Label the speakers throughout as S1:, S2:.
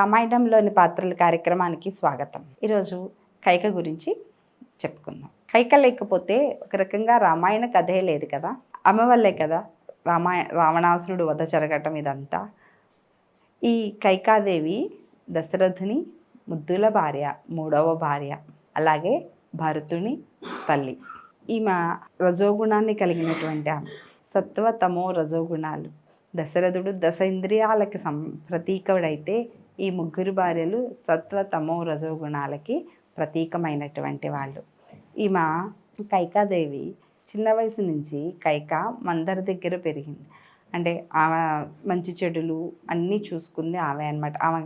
S1: రామాయణంలోని పాత్రల కార్యక్రమానికి స్వాగతం. ఈరోజు కైక గురించి చెప్పుకుందాం. కైక లేకపోతే ఒక రకంగా రామాయణ కథే లేదు కదా? ఆమె వల్లే కదా రామాయ రావణాసురుడు వధ జరగటం ఇదంతా? ఈ కైకాదేవి దశరథుని ముద్దుల భార్య మూడవ భార్య అలాగే భరతుని తల్లి. ఈమె రజోగుణాన్ని కలిగినటువంటి ఆమె. సత్వ తమో రజోగుణాలు. దశరథుడు దశ ఇంద్రియాలకి సం ప్రతీకుడైతే ఈ ముగ్గురు భార్యలు సత్వ తమో రజోగుణాలకి ప్రతీకమైనటువంటి వాళ్ళు. ఈమె కైకాదేవి చిన్న వయసు నుంచి కైక మందర దగ్గర పెరిగింది. అంటే ఆమె మంచి చెడులు అన్నీ చూసుకుంది ఆమె అనమాట ఆమె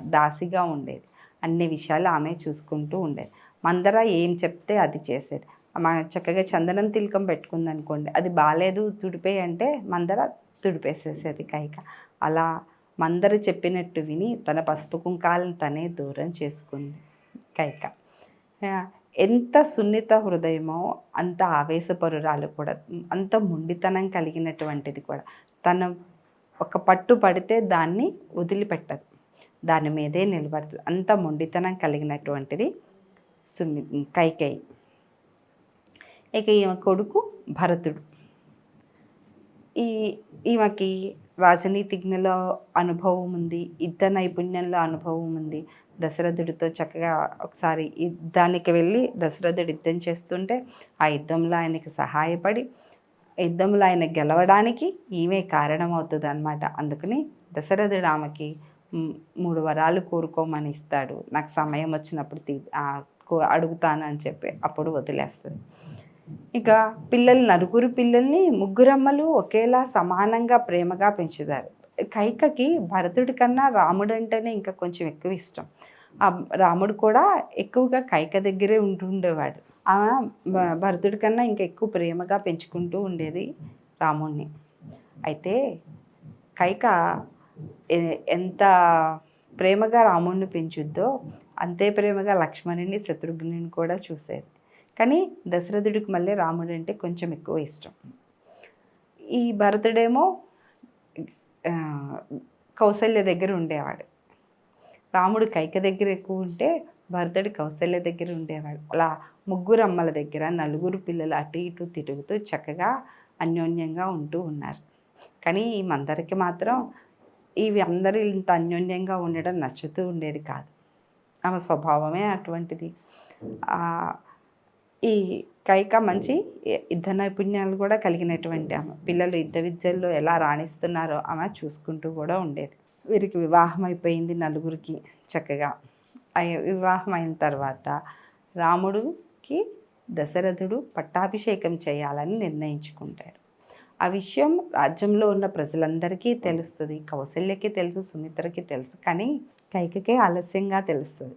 S1: దాసిగా ఉండేది. అన్ని విషయాలు ఆమె చూసుకుంటూ ఉండేది. మందర ఏం చెప్తే అది చేసేది. ఆమె చక్కగా చందనం తిలకం పెట్టుకుంది అనుకోండి అది బాగాలేదు తుడిపే అంటే మందర తుడిపేసేసేది కైక. అలా మందర చెప్పినట్టు విని తన పసుపు కుంకాలను తనే దూరం చేసుకుంది. కైక. ఎంత సున్నిత హృదయమో అంత ఆవేశపరురాలు కూడా అంత మొండితనం కలిగినటువంటిది కూడా. తన ఒక పట్టు పడితే దాన్ని వదిలిపెట్టదు. దాని మీదే నిలబడుతుంది అంత మొండితనం కలిగినటువంటిది సున్ని కైకేయి. ఇక ఈమె కొడుకు భరతుడు. ఈ ఈమెకి రాజనీతిజ్ఞలో అనుభవం ఉంది యుద్ధ నైపుణ్యంలో అనుభవం ఉంది దశరథుడితో చక్కగా ఒకసారి యుద్ధానికి వెళ్ళి దశరథుడు యుద్ధం చేస్తుంటే ఆ యుద్ధంలో ఆయనకి సహాయపడి యుద్ధంలో ఆయన గెలవడానికి ఈమె కారణమవుతుంది అనమాట అందుకని దశరథుడు ఆమెకి మూడు వరాలు కోరుకోమని ఇస్తాడు. నాకు సమయం వచ్చినప్పుడు తీ అడుగుతాను అని చెప్పి అప్పుడు వదిలేస్తుంది ఇక పిల్లలు నలుగురు పిల్లల్ని ముగ్గురమ్మలు ఒకేలా సమానంగా ప్రేమగా పెంచుతారు. కైకకి భరతుడి కన్నా రాముడు అంటేనే ఇంకా కొంచెం ఎక్కువ ఇష్టం. ఆ రాముడు కూడా ఎక్కువగా కైక దగ్గరే ఉంటుండేవాడు ఆ భ- భరతుడి కన్నా ఇంకా ఎక్కువ ప్రేమగా పెంచుకుంటూ ఉండేది రాముణ్ణి. అయితే కైక ఎంత ప్రేమగా రాముణ్ణి పెంచుద్దో అంతే ప్రేమగా లక్ష్మణుని శత్రుఘ్నుని కూడా చూసేది. కానీ దశరథుడికి మళ్ళీ రాముడు అంటే కొంచెం ఎక్కువ ఇష్టం. ఈ భరతుడేమో కౌశల్య కౌసల్య దగ్గర ఉండేవాడు. రాముడు కైక దగ్గర ఎక్కువ ఉంటే భరతుడు కౌసల్య దగ్గర ఉండేవాడు. అలా ముగ్గురు అమ్మల దగ్గర నలుగురు పిల్లలు అటు ఇటు తిరుగుతూ చక్కగా అన్యోన్యంగా ఉంటూ ఉన్నారు. కానీ ఈ మందరికి మాత్రం ఇవి అందరూ ఇంత అన్యోన్యంగా ఉండడం నచ్చుతూ ఉండేది కాదు. ఆమె స్వభావమే అటువంటిది. ఈ కైక మంచి యుద్ధ నైపుణ్యాలు కూడా కలిగినటువంటి ఆమె. పిల్లలు యుద్ధ విద్యల్లో ఎలా రాణిస్తున్నారో ఆమె చూసుకుంటూ కూడా ఉండేది. వీరికి వివాహం అయిపోయింది నలుగురికి చక్కగా. అయ్య- వివాహం అయిన తర్వాత రాముడికి దశరథుడు పట్టాభిషేకం చేయాలని నిర్ణయించుకుంటాడు ఆ విషయం రాజ్యంలో ఉన్న ప్రజలందరికీ తెలుస్తుంది కౌశల్యకి తెలుసు సుమిత్రకి తెలుసు కానీ కైకకే ఆలస్యంగా తెలుస్తుంది.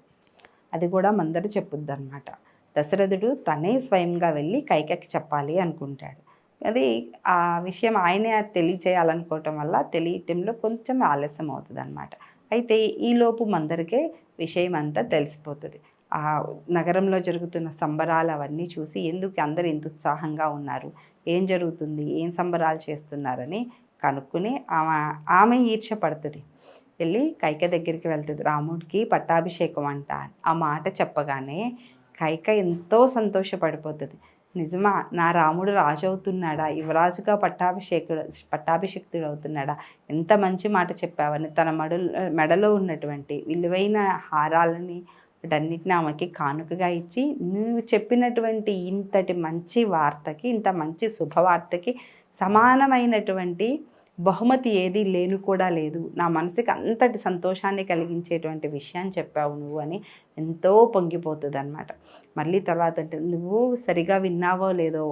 S1: అది కూడా మందరు చెప్పుద్ది అనమాట దశరథుడు తనే స్వయంగా వెళ్ళి కైకకి చెప్పాలి అనుకుంటాడు. అది ఆ విషయం ఆయనే తెలియచేయాలనుకోవటం వల్ల తెలియటంలో కొంచెం ఆలస్యం అవుతుంది అనమాట అయితే ఈలోపు మందరికే విషయం అంతా తెలిసిపోతుంది. ఆ నగరంలో జరుగుతున్న సంబరాలు అవన్నీ చూసి ఎందుకు అందరు ఇంత ఉత్సాహంగా ఉన్నారు? ఏం జరుగుతుంది? ఏం సంబరాలు చేస్తున్నారని కనుక్కుని ఆమె ఆమె ఈర్ష పడుతుంది. వెళ్ళి కైక దగ్గరికి వెళ్తుంది. రాముడికి పట్టాభిషేకం అంట. ఆ మాట చెప్పగానే కైక ఎంతో సంతోషపడిపోతుంది. నిజమా? నా రాముడు రాజు అవుతున్నాడా యువరాజుగా పట్టాభిషేకుడు పట్టాభిషిక్తుడు అవుతున్నాడా ఎంత మంచి మాట చెప్పావని తన మడు మెడలో ఉన్నటువంటి విలువైన హారాలని వాటన్నిటిని ఆమెకి కానుకగా ఇచ్చి నువ్వు చెప్పినటువంటి ఇంతటి మంచి వార్తకి ఇంత మంచి శుభవార్తకి సమానమైనటువంటి బహుమతి ఏది లేను కూడా లేదు. నా మనసుకి అంతటి సంతోషాన్ని కలిగించేటువంటి విషయాన్ని చెప్పావు నువ్వు అని ఎంతో పొంగిపోతుంది అనమాట మళ్ళీ తర్వాత అంటే నువ్వు సరిగా విన్నావో లేదో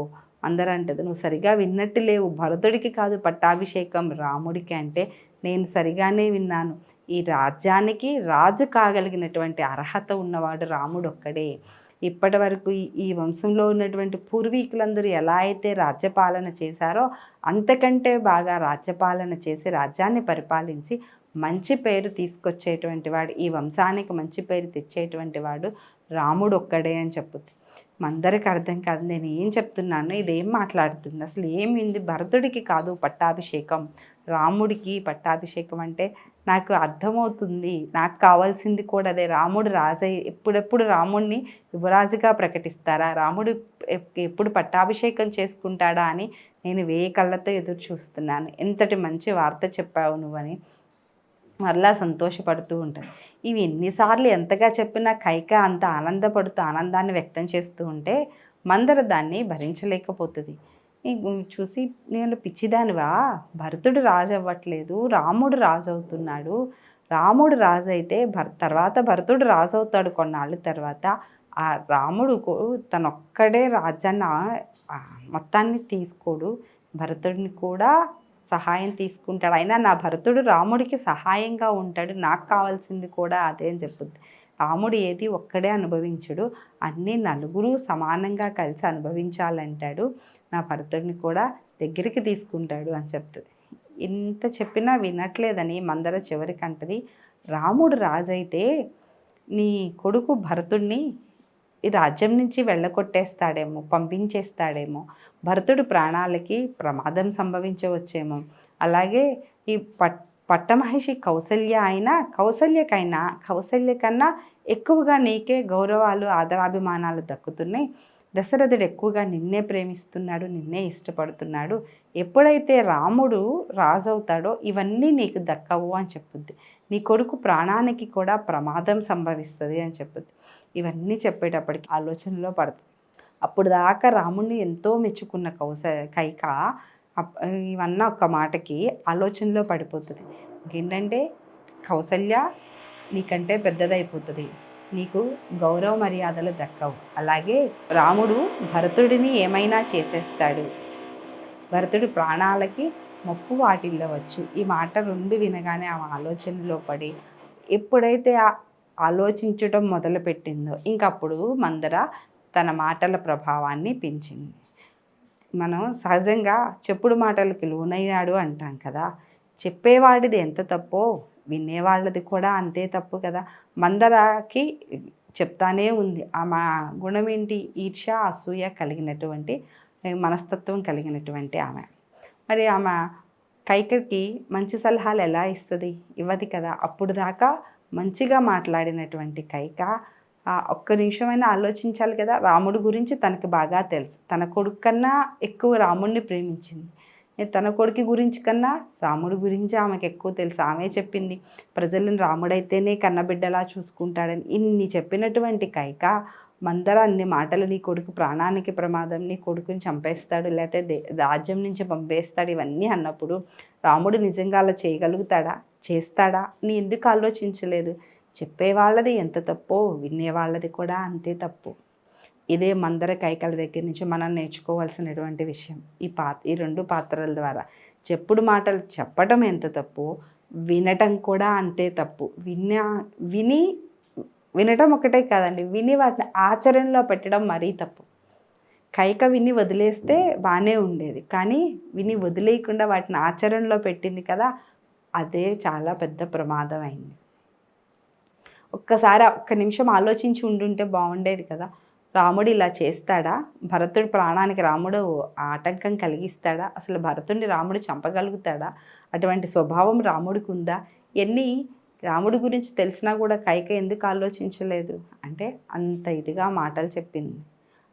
S1: అందరూ అంటది నువ్వు సరిగా విన్నట్టు లేవు. భరతుడికి కాదు పట్టాభిషేకం రాముడికి అంటే నేను సరిగానే విన్నాను. ఈ రాజ్యానికి రాజు కాగలిగినటువంటి అర్హత ఉన్నవాడు రాముడు ఒక్కడే ఇప్పటి వరకు ఈ- వంశంలో ఉన్నటువంటి పూర్వీకులందరూ ఎలా అయితే రాజ్యపాలన చేశారో అంతకంటే బాగా రాజ్యపాలన చేసి రాజ్యాన్ని పరిపాలించి మంచి పేరు తీసుకొచ్చేటువంటి వాడు ఈ వంశానికి మంచి పేరు తెచ్చేటువంటి వాడు రాముడు ఒక్కడే అని చెప్పుద్ది మందరికి అర్థం కాదు నేను ఏం చెప్తున్నాను ఇదేం మాట్లాడుతుంది అసలు ఏమింది భరతుడికి కాదు పట్టాభిషేకం. రాముడికి పట్టాభిషేకం అంటే నాకు అర్థమవుతుంది. నాకు కావాల్సింది కూడా అదే. రాముడు రాజయ్య ఎప్పుడెప్పుడు రాముడిని యువరాజుగా ప్రకటిస్తారా? రాముడు ఎప్- ఎప్పుడు పట్టాభిషేకం చేసుకుంటాడా అని నేను వేయి కళ్ళతో ఎదురు చూస్తున్నాను. ఎంతటి మంచి వార్త చెప్పావు నువ్వని మరలా సంతోషపడుతూ ఉంటుంది. ఇవి ఎన్నిసార్లు ఎంతగా చెప్పినా కైక అంత ఆనందపడుతూ ఆనందాన్ని వ్యక్తం చేస్తూ ఉంటే మందర దాన్ని భరించలేకపోతుంది. చూసి నేను పిచ్చిదానివా? భరతుడు రాజు అవ్వట్లేదు రాముడు రాజు అవుతున్నాడు రాముడు రాజు అయితే భర్ తర్వాత భరతుడు రాజు అవుతాడు కొన్నాళ్ళ తర్వాత. ఆ రాముడు తనొక్కడే రాజాన్ని మొత్తాన్ని తీసుకోడు. భరతుడిని కూడా సహాయం తీసుకుంటాడు. అయినా నా భరతుడు రాముడికి సహాయంగా ఉంటాడు. నాకు కావాల్సింది కూడా అదే అని చెప్పుద్ది. రాముడు ఏది ఒక్కడే అనుభవించుడు. అన్నీ నలుగురు సమానంగా కలిసి అనుభవించాలంటాడు. నా భరతుడిని కూడా దగ్గరికి తీసుకుంటాడు అని చెప్తుంది. ఇంత చెప్పినా వినట్లేదని మందర చివరికి అంటది రాముడు రాజైతే నీ కొడుకు భరతుడిని ఈ రాజ్యం నుంచి వెళ్ళగొట్టేస్తాడేమో పంపించేస్తాడేమో. భరతుడు ప్రాణాలకి ప్రమాదం సంభవించవచ్చేమో. అలాగే ఈ పట్ పట్టమహిషి కౌసల్య అయినా కౌసల్యకైనా కౌసల్య కన్నా ఎక్కువగా నీకే గౌరవాలు ఆదరాభిమానాలు దక్కుతున్నాయి. దశరథుడు ఎక్కువగా నిన్నే ప్రేమిస్తున్నాడు నిన్నే ఇష్టపడుతున్నాడు. ఎప్పుడైతే రాముడు రాజవుతాడో ఇవన్నీ నీకు దక్కవు అని చెప్పుద్ది. నీ కొడుకు ప్రాణానికి కూడా ప్రమాదం సంభవిస్తుంది అని చెప్పుద్ది. ఇవన్నీ చెప్పేటప్పటికి ఆలోచనలో పడుతుంది. అప్పుడు దాకా రాముడిని ఎంతో మెచ్చుకున్న కౌస కైక ఇవన్న ఇవన్నీ ఒక్క మాటకి ఆలోచనలో పడిపోతుంది. ఏంటంటే కౌసల్య నీకంటే పెద్దదైపోతుంది. నీకు గౌరవ మర్యాదలు దక్కవు. అలాగే రాముడు భరతుడిని ఏమైనా చేసేస్తాడు? భరతుడి ప్రాణాలకి ముప్పు వాటిల్లవచ్చు. ఈ మాట రెండు వినగానే ఆమె ఆలోచనలో పడి ఎప్పుడైతే ఆలోచించటం ఆలోచించడం మొదలుపెట్టిందో ఇంకప్పుడు మందర తన మాటల ప్రభావాన్ని పెంచింది. మనం సహజంగా చెప్పుడు మాటలకి లోనయ్యాడు అంటాం కదా. చెప్పేవాడిది ఎంత తప్పో వినేవాళ్ళది కూడా అంతే తప్పు కదా. మందరకి చెప్తానే ఉంది. ఆమె గుణం ఏంటి ఈర్ష అసూయ కలిగినటువంటి మనస్తత్వం కలిగినటువంటి ఆమె. మరి ఆమె కైకకి మంచి సలహాలు ఎలా ఇస్తుంది? ఇవ్వదు కదా. అప్పుడు దాకా మంచిగా మాట్లాడినటువంటి కైక ఒక్క నిమిషమైనా ఆలోచించాలి కదా. రాముడి గురించి తనకు బాగా తెలుసు. తన కొడుకు కన్నా ఎక్కువ రాముడిని ప్రేమించింది. తన కొడుకు గురించి కన్నా రాముడి గురించి ఆమెకు ఎక్కువ తెలుసు. ఆమె చెప్పింది ప్రజలను రాముడైతేనే కన్నబిడ్డలా చూసుకుంటాడని. ఇన్ని చెప్పినటువంటి కైక మందర అన్ని మాటలు నీ కొడుకు ప్రాణానికి ప్రమాదం నీ కొడుకుని చంపేస్తాడు లేకపోతే దే- రాజ్యం నుంచి పంపేస్తాడు ఇవన్నీ అన్నప్పుడు రాముడు నిజంగా అలా చేయగలుగుతాడా? చేస్తాడా? నీ ఎందుకు ఆలోచించలేదు? చెప్పేవాళ్ళది ఎంత తప్పో వినేవాళ్ళది కూడా అంతే తప్పు. ఇదే మందర కైకల దగ్గర నుంచి మనం నేర్చుకోవాల్సినటువంటి విషయం. ఈ పాత ఈ రెండు పాత్రల ద్వారా చెప్పుడు మాటలు చెప్పడం ఎంత తప్పు? వినటం కూడా అంతే తప్పు. విన్నా విని వినటం ఒకటే కాదండి. విని వాటిని ఆచరణలో పెట్టడం మరీ తప్పు. కైక విని వదిలేస్తే బాగానే ఉండేది. కానీ విని వదిలేయకుండా వాటిని ఆచరణలో పెట్టింది కదా అదే చాలా పెద్ద ప్రమాదం అయింది ఒక్కసారి ఒక్క నిమిషం ఆలోచించి ఉండుంటే బాగుండేది కదా. రాముడు ఇలా చేస్తాడా? భరతుడి ప్రాణానికి రాముడు ఆటంకం కలిగిస్తాడా? అసలు భరతుడిని రాముడు చంపగలుగుతాడా? అటువంటి స్వభావం రాముడికి ఉందా? ఎన్ని రాముడి గురించి తెలిసినా కూడా కైక ఎందుకు ఆలోచించలేదు? అంటే అంత ఇదిగా మాటలు చెప్పింది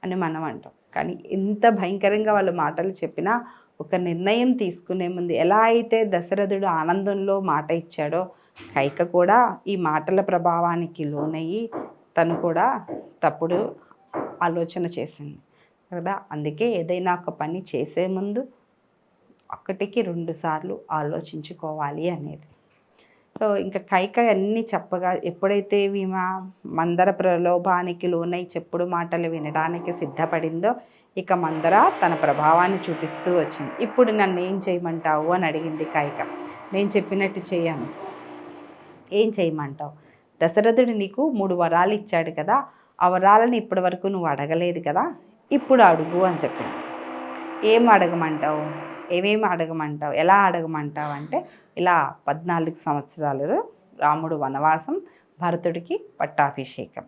S1: అని మనం అంటాం. కానీ ఎంత భయంకరంగా వాళ్ళు మాటలు చెప్పినా ఒక నిర్ణయం తీసుకునే ముందు ఎలా అయితే దశరథుడు ఆనందంలో మాట ఇచ్చాడో కైక కూడా ఈ మాటల ప్రభావానికి లోనయ్యి తను కూడా తప్పుడు ఆలోచన చేసింది. కదా అందుకే ఏదైనా ఒక పని చేసే ముందు ఒకటికి రెండు సార్లు ఆలోచించుకోవాలి అనేది. సో ఇంకా కైక అన్నీ చెప్పగా ఎప్పుడైతే ఈమె మందర ప్రలోభానికి లోనై చెప్పుడు మాటలు వినడానికి సిద్ధపడిందో ఇక మందర తన ప్రభావాన్ని చూపిస్తూ వచ్చింది. ఇప్పుడు నన్ను ఏం చేయమంటావు? అని అడిగింది కైక నేను చెప్పినట్టు చేయను ఏం చేయమంటావు? దశరథుడు నీకు మూడు వరాలు ఇచ్చాడు కదా అవరాలని ఇప్పటి వరకు నువ్వు అడగలేదు కదా ఇప్పుడు అడుగు అని చెప్పింది. ఏం అడగమంటావు? ఏమేమి అడగమంటావు? ఎలా అడగమంటావు అంటే ఇలా పద్నాలుగు సంవత్సరాలు రాముడు వనవాసం భరతుడికి పట్టాభిషేకం.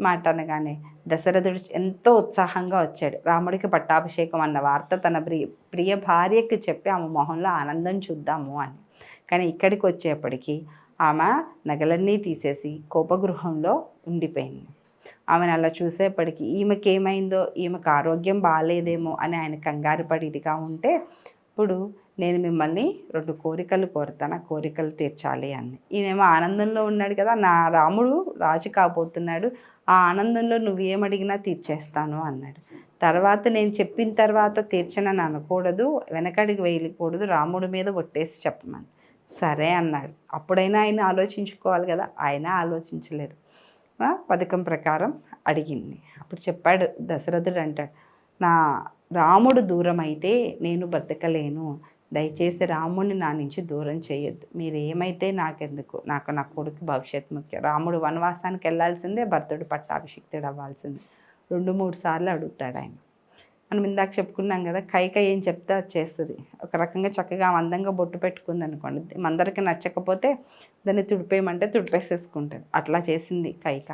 S1: మాట అనగానే దశరథుడు ఎంతో ఉత్సాహంగా వచ్చాడు. రాముడికి పట్టాభిషేకం అన్న వార్త తన ప్రియ ప్రియ భార్యకి చెప్పి ఆమె మొహంలో ఆనందం చూద్దాము అని. కానీ ఇక్కడికి వచ్చేప్పటికీ ఆమె నగలన్నీ తీసేసి కోపగృహంలో ఉండిపోయింది. ఆమెను అలా చూసేప్పటికి ఈమెకి ఏమైందో ఈమెకు ఆరోగ్యం బాగాలేదేమో అని ఆయన కంగారు పడి ఇదిగా ఉంటే ఇప్పుడు నేను మిమ్మల్ని రెండు కోరికలు కోరుతాను ఆ కోరికలు తీర్చాలి అని ఈయనేమో ఆనందంలో ఉన్నాడు కదా నా రాముడు రాజు కాబోతున్నాడు ఆ ఆనందంలో నువ్వు ఏమడిగినా తీర్చేస్తాను అన్నాడు. తర్వాత నేను చెప్పిన తర్వాత తీర్చనని అనకూడదు వెనకడికి వేయకూడదు రాముడి మీద ఒట్టేసి చెప్పమని. సరే అన్నాడు. అప్పుడైనా ఆయన ఆలోచించుకోవాలి కదా ఆయన ఆలోచించలేదు. పథకం ప్రకారం అడిగింది. అప్పుడు చెప్పాడు దశరథుడు అంటాడు నా రాముడు దూరం అయితే నేను బ్రతకలేను దయచేసి రాముడిని నా నుంచి దూరం చేయొద్దు. మీరు ఏమైతే నాకెందుకు? నాకు నా కొడుకు భవిష్యత్ ముఖ్యం. రాముడు వనవాసానికి వెళ్ళాల్సిందే భర్తుడు పట్టాభిషిక్తుడు అవ్వాల్సిందే. రెండు మూడు సార్లు అడుగుతాడు ఆయన. మనం ఇందాక చెప్పుకున్నాం కదా కైక ఏం చెప్తే అది చేస్తుంది. ఒక రకంగా చక్కగా అందంగా బొట్టు పెట్టుకుంది అనుకోండి. మందరికి నచ్చకపోతే దాన్ని తుడిపేయమంటే తుడిపేసేసుకుంటుంది. అట్లా చేసింది కైక.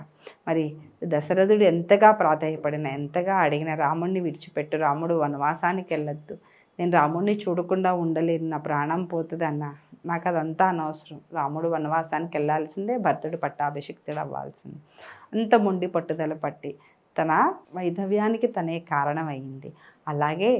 S1: మరి దశరథుడు ఎంతగా ప్రాధాయపడిన ఎంతగా అడిగిన రాముడిని విడిచిపెట్టు రాముడు వనవాసానికి వెళ్ళొద్దు. నేను రాముడిని చూడకుండా ఉండలేను నా ప్రాణం పోతుంది అన్న. నాకు అదంతా అనవసరం. రాముడు వనవాసానికి వెళ్ళాల్సిందే భర్తుడు పట్టాభిషిక్తుడు అవ్వాల్సిందే. అంత మొండి పట్టుదల పట్టి తన వైధవ్యానికి తనే కారణమైంది. అలాగే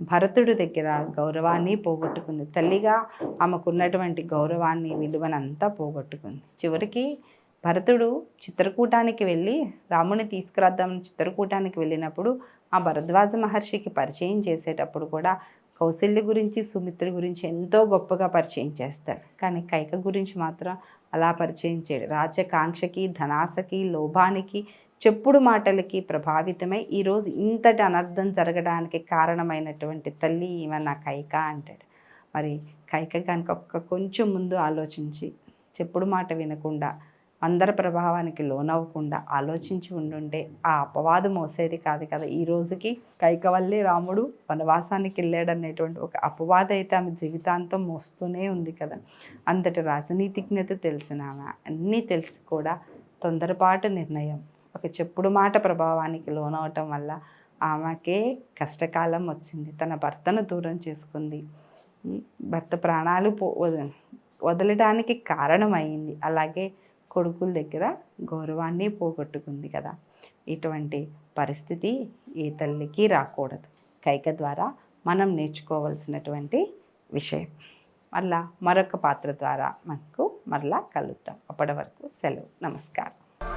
S1: భరతుడి దగ్గర గౌరవాన్ని పోగొట్టుకుంది. తల్లిగా ఆమెకున్నటువంటి గౌరవాన్ని విలువనంతా పోగొట్టుకుంది. చివరికి భరతుడు చిత్రకూటానికి వెళ్ళి రాముని తీసుకురాద్దామని చిత్రకూటానికి వెళ్ళినప్పుడు ఆ భరద్వాజ మహర్షికి పరిచయం చేసేటప్పుడు కూడా కౌశల్య గురించి సుమిత్ర గురించి ఎంతో గొప్పగా పరిచయం చేస్తాడు. కానీ కైక గురించి మాత్రం అలా పరిచయం చేయడు. రాజకాంక్షకి ధనాశకి లోభానికి చెప్పుడు మాటలకి ప్రభావితమై ఈరోజు ఇంతటి అనర్థం జరగడానికి కారణమైనటువంటి తల్లి ఈమె నా కైక అంటాడు. మరి కైక కనుక ఒక్క కొంచెం ముందు ఆలోచించి చెప్పుడు మాట వినకుండా అందరి ప్రభావానికి లోనవ్వకుండా ఆలోచించి ఉండుంటే ఆ అపవాదు మోసేది కాదు కదా. ఈ రోజుకి కైక వల్లే రాముడు వనవాసానికి వెళ్ళాడనేటువంటి ఒక అపవాదం అయితే ఆమె జీవితాంతం మోస్తూనే ఉంది కదా. అంతటి రాజనీతిజ్ఞత తెలిసిన ఆమె అన్నీ తెలిసి కూడా తొందరపాటు నిర్ణయం ఒక చెప్పుడు మాట ప్రభావానికి లోనవటం వల్ల ఆమెకే కష్టకాలం వచ్చింది. తన భర్తను దూరం చేసుకుంది. భర్త ప్రాణాలు పో వద- వదలడానికి కారణమైంది. అలాగే కొడుకుల దగ్గర గౌరవాన్ని పోగొట్టుకుంది కదా. ఇటువంటి పరిస్థితి ఏ తల్లికి రాకూడదు. కైక ద్వారా మనం నేర్చుకోవాల్సినటువంటి విషయం. మరలా మరొక పాత్ర ద్వారా మనకు మరలా కలుద్దాం. అప్పటి వరకు సెలవు. నమస్కారం.